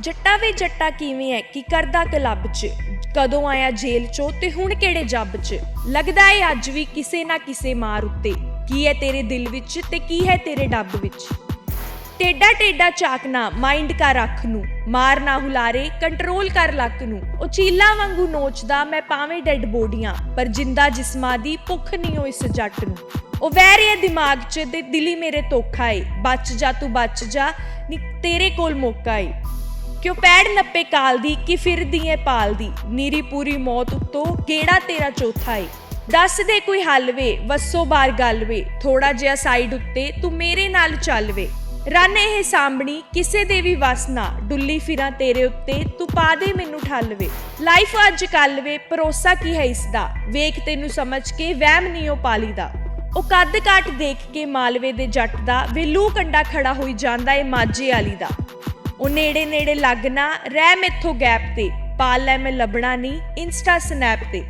ਜੱਟਾ ਵੇ ਜੱਟਾ ਕਿਵੇਂ ਹੈ? ਕੀ ਕਰਦਾ ਕਲੱਬ 'ਚ? ਕਦੋਂ ਆਇਆ ਜੇਲ੍ਹ 'ਚੋਂ ਤੇ ਹੁਣ ਕਿਹੜੇ ਜੱਬ 'ਚ? ਲੱਗਦਾ ਏ ਅੱਜ ਵੀ ਕਿਸੇ ਨਾ ਕਿਸੇ ਮਾਰ ਉੱਤੇ। ਕੀ ਹੈ ਤੇਰੇ ਦਿਲ ਵਿੱਚ ਤੇ ਕੀ ਹੈ ਤੇਰੇ ਡੱਬ ਵਿੱਚ? ਟੇਡਾ ਟੇਡਾ ਚਾਕਨਾ ਮਾਈਂਡ ਕਾ ਰੱਖ ਨੂੰ। ਮਾਰ ਨਾ ਹੁਲਾਰੇ, ਕੰਟਰੋਲ ਕਰ ਲੱਕ ਨੂੰ। ਉਹ ਚੀਲਾ ਵਾਂਗੂ ਨੋਚਦਾ, ਮੈਂ ਪਾਵੇਂ ਡੈਡ ਬੋਡੀਆਂ, ਪਰ ਜਿੰਦਾ ਜਿਸਮਾਂ ਦੀ ਭੁੱਖ ਨਹੀਂ ਹੋ ਇਸ ਜੱਟ ਨੂੰ। ਉਹ ਵਹਿ ਰਿਹਾ ਦਿਮਾਗ 'ਚ ਤੇ ਦਿਲੀ ਮੇਰੇ ਧੋਖਾ ਏ। ਬਚ ਜਾ ਤੂੰ ਬਚ ਜਾ, ਨੀ ਤੇਰੇ ਕੋਲ ਮੌਕਾ ਏ। ਕਿਉਂ ਪੈੜ ਨੱਪੇ ਕਾਲ ਦੀ ਕਿ ਫਿਰਦੀ ਏ ਪਾਲ ਦੀ? ਨੀਰੀ ਪੂਰੀ ਮੌਤ ਉਤੋਂ ਕਿਹੜਾ ਤੇਰਾ ਚੌਥਾ ਏ? ਦੱਸ ਦੇ ਕੋਈ ਹੱਲ ਵੇ, ਵਸੋ ਬਾਰ ਗੱਲ ਵੇ। ਥੋੜਾ ਜਿਹਾ ਸਾਈਡ ਉੱਤੇ ਤੂੰ ਮੇਰੇ ਨਾਲ ਚੱਲ ਵੇ। ਰਨ ਇਹ ਸਾਂਭਣੀ, ਕਿਸੇ ਦੇ ਵੀ ਵਸ ਨਾ। ਡੁੱਲੀ ਫਿਰਾਂ ਤੇਰੇ ਉੱਤੇ, ਤੂੰ ਪਾ ਦੇ ਮੈਨੂੰ ਠੱਲ ਵੇ। ਲਾਈਫ ਅੱਜ ਕੱਲ ਵੇ, ਭਰੋਸਾ ਕੀ ਹੈ ਇਸ ਦਾ? ਵੇਖ ਤੈਨੂੰ ਸਮਝ ਕੇ ਵਹਿਮ ਨਹੀਂ ਉਹ ਪਾਲੀ ਦਾ। ਉਹ ਕੱਦ ਕਾਟ ਦੇਖ ਕੇ ਮਾਲਵੇ ਦੇ ਜੱਟ ਦਾ ਵੇਲੂ ਕੰਡਾ ਖੜਾ ਹੋਈ ਜਾਂਦਾ ਏ ਮਾਝੇ ਵਾਲੀ ਦਾ। ਉਹ ਨੇੜੇ ਨੇੜੇ ਲੱਗਣਾ ਰਹਿ ਮੈਥੋਂ ਗੈਪ ਤੇ। ਪਾਲ ਲੈ ਮੈਂ ਲੱਭਣਾ ਨਹੀਂ ਇੰਸਟਾ ਸਨੈਪ ਤੇ।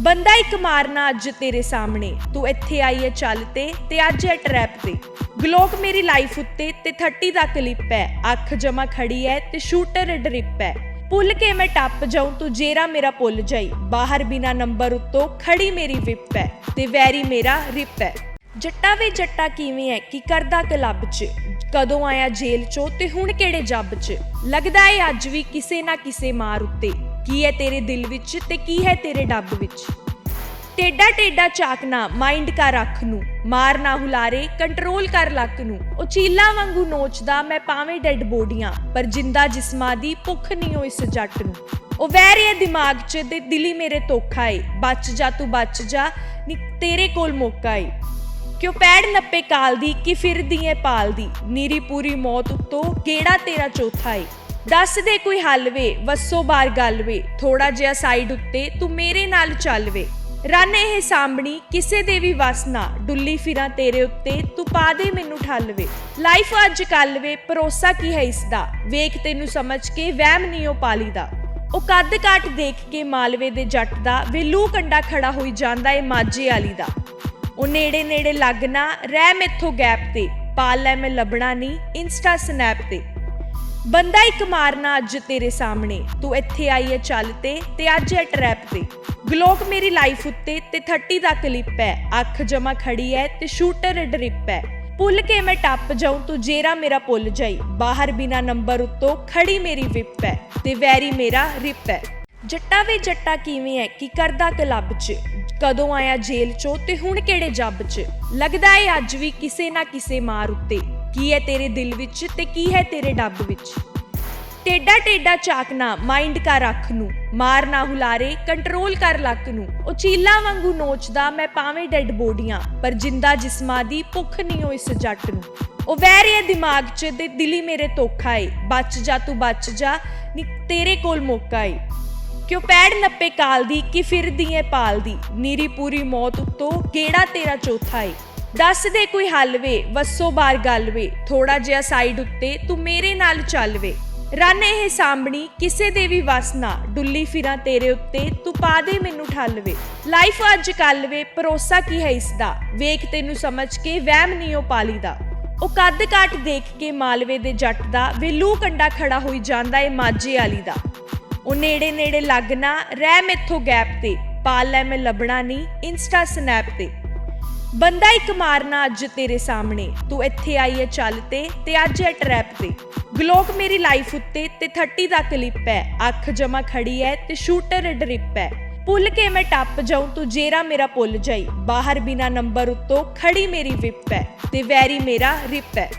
ਬੰਦਾ ਇੱਕ ਮਾਰਨਾ ਅੱਜ ਤੇਰੇ ਸਾਹਮਣੇ। ਤੂੰ ਇੱਥੇ ਆਈ ਹੈ ਚੱਲ ਤੇ ਤੇ ਅੱਜ ਹੈ ਟਰੈਪ ਤੇ। ਗਲੋਕ ਮੇਰੀ ਲਾਈਫ ਉੱਤੇ ਤੇ 30 ਦਾ ਕਲਿੱਪ ਹੈ ਅੱਖ ਜਮਾ ਖੜੀ ਹੈ ਤੇ ਸ਼ੂਟਰ ਡਰਿਪ ਹੈ ਪੁੱਲ ਕੇ ਮੈਂ ਟੱਪ ਜਾਉਂ ਤੂੰ ਜੇਰਾ ਮੇਰਾ ਪੁੱਲ ਜਾਈ। ਬਾਹਰ ਬਿਨਾ ਨੰਬਰ ਉੱਤੋਂ ਖੜੀ ਮੇਰੀ ਵਿਪ ਹੈ ਤੇ ਵੈਰੀ ਮੇਰਾ ਰਿਪ ਹੈ ਜੱਟਾ ਵੇ ਜੱਟਾ ਕਿਵੇਂ ਹੈ ਕੀ ਕਰਦਾ ਕਲੱਬ 'ਚ? ਕਦੋਂ ਆਇਆ ਜੇਲ੍ਹ 'ਚੋਂ ਤੇ ਹੁਣ ਕਿਹੜੇ ਜੱਬ 'ਚ? ਲੱਗਦਾ ਏ ਅੱਜ ਵੀ ਕਿਸੇ ਨਾ ਕਿਸੇ ਮਾਰ ਉੱਤੇ। ਕੀ ਹੈ ਤੇਰੇ ਦਿਲ ਵਿੱਚ ਤੇ ਕੀ ਹੈ ਤੇਰੇ ਡੱਬ ਵਿੱਚ? ਟੇਡਾ ਟੇਡਾ ਚਾਕਨਾ ਮਾਈਂਡ ਕਾ ਰੱਖ ਨੂੰ। ਮਾਰ ਨਾ ਹੁਲਾਰੇ, ਕੰਟਰੋਲ ਕਰ ਲੱਕ ਨੂੰ। ਉਹ ਚੀਲਾ ਵਾਂਗੂ ਨੋਚਦਾ, ਮੈਂ ਪਾਵੇਂ ਡੈਡ ਬੋਡੀਆਂ, ਪਰ ਜਿੰਦਾ ਜਿਸਮਾਂ ਦੀ ਭੁੱਖ ਨਹੀਂ ਹੋ ਇਸ ਜੱਟ ਨੂੰ। ਉਹ ਵਹਿ ਰਿਹਾ ਦਿਮਾਗ 'ਚ ਤੇ ਦਿਲੀ ਮੇਰੇ ਧੋਖਾ ਏ। ਬਚ ਜਾ ਤੂੰ ਬਚ ਜਾ, ਨੀ ਤੇਰੇ ਕੋਲ ਮੌਕਾ ਏ। ਕਿਉਂ ਪੈੜ ਨੱਪੇ ਕਾਲ ਦੀ ਕਿ ਫਿਰਦੀ ਏ ਪਾਲ ਦੀ? ਨੀਰੀ ਪੂਰੀ ਮੌਤ ਉਤੋਂ ਕਿਹੜਾ ਤੇਰਾ ਚੌਥਾ ਏ? ਦੱਸ ਦੇ ਕੋਈ ਹੱਲ ਵੇ, ਵਸੋ ਬਾਰ ਗੱਲ ਵੇ। ਥੋੜਾ ਜਿਹਾ ਸਾਈਡ ਉੱਤੇ ਤੂੰ ਮੇਰੇ ਨਾਲ ਚੱਲ ਵੇ। ਰਨ ਇਹ ਸਾਂਭਣੀ, ਕਿਸੇ ਦੇ ਵੀ ਵਸ ਨਾ। ਡੁੱਲੀ ਫਿਰਾਂ ਤੇਰੇ ਉੱਤੇ, ਤੂੰ ਪਾ ਦੇ ਮੈਨੂੰ ਠੱਲ ਵੇ। ਲਾਈਫ ਅੱਜ ਕੱਲ ਵੇ, ਭਰੋਸਾ ਕੀ ਹੈ ਇਸ ਦਾ? ਵੇਖ ਤੈਨੂੰ ਸਮਝ ਕੇ ਵਹਿਮ ਨਹੀਂ ਉਹ ਪਾਲੀ ਦਾ। ਉਹ ਕੱਦ ਕਾਟ ਦੇਖ ਕੇ ਮਾਲਵੇ ਦੇ ਜੱਟ ਦਾ ਵੇਲੂ ਕੰਡਾ ਖੜਾ ਹੋਈ ਜਾਂਦਾ ਏ ਮਾਝੇ ਵਾਲੀ ਦਾ। ਉਹ ਨੇੜੇ ਨੇੜੇ ਲੱਗਣਾ ਰਹਿ ਮੈਥੋਂ ਗੈਪ ਤੇ। ਪਾਲ ਲੈ, ਮੈਂ ਲੱਭਣਾ ਨਹੀਂ, ਇੰਸਟਾ ਸਨੈਪ ਤੇ। ਬੰਦਾ ਇੱਕ ਮਾਰਨਾ ਅੱਜ ਤੇਰੇ ਸਾਹਮਣੇ। ਤੂੰ ਇੱਥੇ ਆਈ ਹੈ ਚੱਲ ਤੇ ਤੇ ਅੱਜ ਹੈ ਟਰੈਪ ਤੇ। ਗਲੋਕ ਮੇਰੀ ਲਾਈਫ ਉੱਤੇ ਤੇ 30 ਦਾ ਕਲਿੱਪ ਹੈ ਅੱਖ ਜਮਾ ਖੜੀ ਹੈ ਤੇ ਸ਼ੂਟਰ ਡਰਿਪ ਹੈ ਪੁੱਲ ਕੇ ਮੈਂ ਟੱਪ ਜਾਉਂ ਤੂੰ ਜੇਰਾ ਮੇਰਾ ਪੁੱਲ ਜਾਈ। ਬਾਹਰ ਬਿਨਾ ਨੰਬਰ ਉੱਤੋਂ ਖੜੀ ਮੇਰੀ ਵਿਪ ਹੈ ਤੇ ਵੈਰੀ ਮੇਰਾ ਰਿਪ ਹੈ ਜੱਟਾ ਵੇ ਜੱਟਾ ਕਿਵੇਂ ਹੈ ਕੀ ਕਰਦਾ ਕਲੱਬ 'ਚ? ਕਦੋਂ ਆਇਆ ਜੇਲ੍ਹ 'ਚੋਂ ਤੇ ਹੁਣ ਕਿਹੜੇ ਜੱਬ 'ਚ? ਲੱਗਦਾ ਏ ਅੱਜ ਵੀ ਕਿਸੇ ਨਾ ਕਿਸੇ ਮਾਰ ਉੱਤੇ। ਕੀ ਹੈ ਤੇਰੇ ਦਿਲ ਵਿੱਚ ਤੇ ਕੀ ਹੈ ਤੇਰੇ ਡੱਬ ਵਿੱਚ? ਟੇਡਾ ਟੇਡਾ ਚਾਕਨਾ ਮਾਈਂਡ ਕਾ ਰੱਖ ਨੂੰ। ਮਾਰ ਨਾ ਹੁਲਾਰੇ, ਕੰਟਰੋਲ ਕਰ ਲੱਕ ਨੂੰ। ਉਹ ਚੀਲਾ ਵਾਂਗੂ ਨੋਚਦਾ, ਮੈਂ ਪਾਵੇਂ ਡੈਡ ਬੋਡੀਆਂ। ਪਰ ਜਿੰਦਾ ਜਿਸਮਾਂ ਦੀ ਭੁੱਖ ਨਹੀਂ ਹੋ ਇਸ ਜੱਟ ਨੂੰ। ਉਹ ਵਹਿ ਰਿਹਾ ਦਿਮਾਗ 'ਚ ਤੇ ਦਿਲੀ ਮੇਰੇ ਧੋਖਾ ਏ। ਬਚ ਜਾ ਤੂੰ ਬਚ ਜਾ, ਨੀ ਤੇਰੇ ਕੋਲ ਮੌਕਾ ਏ। ਕਿਉਂ ਪੈੜ ਨੱਪੇ ਕਾਲ ਦੀ ਕਿ ਫਿਰਦੀ ਏ ਪਾਲ ਦੀ? ਨੀਰੀ ਪੂਰੀ ਮੌਤ ਉਤੋਂ ਕਿਹੜਾ ਤੇਰਾ ਚੌਥਾ ਏ? ਦੱਸ ਦੇ ਕੋਈ ਹੱਲ ਵੇ, ਵਸੋ ਬਾਰ ਗੱਲ ਵੇ। ਥੋੜਾ ਜਿਹਾ ਸਾਈਡ ਉੱਤੇ ਤੂੰ ਮੇਰੇ ਨਾਲ ਚੱਲ ਵੇ। ਰਨ ਇਹ ਸਾਂਭਣੀ, ਕਿਸੇ ਦੇ ਵੀ ਵਸ ਨਾ। ਡੁੱਲੀ ਫਿਰਾਂ ਤੇਰੇ ਉੱਤੇ, ਤੂੰ ਪਾ ਦੇ ਮੈਨੂੰ ਠੱਲ ਵੇ। ਲਾਈਫ ਅੱਜ ਕੱਲ ਵੇ, ਭਰੋਸਾ ਕੀ ਹੈ ਇਸ ਦਾ? ਵੇਖ ਤੈਨੂੰ ਸਮਝ ਕੇ ਵਹਿਮ ਨਹੀਂ ਉਹ ਪਾਲੀ ਦਾ। ਉਹ ਕੱਦ ਕਾਟ ਦੇਖ ਕੇ ਮਾਲਵੇ ਦੇ ਜੱਟ ਦਾ ਵੇਲੂ ਕੰਡਾ ਖੜਾ ਹੋਈ ਜਾਂਦਾ ਏ ਮਾਝੇ ਵਾਲੀ ਦਾ। ਉਹ ਨੇੜੇ ਨੇੜੇ ਲੱਗਣਾ ਰਹਿ ਮੈਥੋਂ ਗੈਪ ਤੇ। ਪਾਲ ਲੈ ਮੈਂ ਲੱਭਣਾ ਨਹੀਂ, ਇੰਸਟਾ ਸਨੈਪ ਤੇ। ਬੰਦਾ ਇੱਕ ਮਾਰਨਾ ਅੱਜ ਤੇਰੇ ਸਾਹਮਣੇ। ਤੂੰ ਇੱਥੇ ਆਈ ਹੈ ਚੱਲ ਤੇ ਤੇ ਅੱਜ ਹੈ ਟਰੈਪ ਤੇ। ਗਲੋਕ ਮੇਰੀ ਲਾਈਫ ਉੱਤੇ ਤੇ 30 ਦਾ ਕਲਿੱਪ ਹੈ ਅੱਖ ਜਮਾ ਖੜੀ ਹੈ ਤੇ ਸ਼ੂਟਰ ਡਰਿਪ ਹੈ ਪੁੱਲ ਕੇ ਮੈਂ ਟੱਪ ਜਾਉਂ ਤੂੰ ਜੇਰਾ ਮੇਰਾ ਪੁੱਲ ਜਾਈ। ਬਾਹਰ ਬਿਨਾ ਨੰਬਰ ਉੱਤੋਂ ਖੜੀ ਮੇਰੀ ਵਿਪ ਹੈ ਤੇ ਵੈਰੀ ਮੇਰਾ ਰਿਪ ਹੈ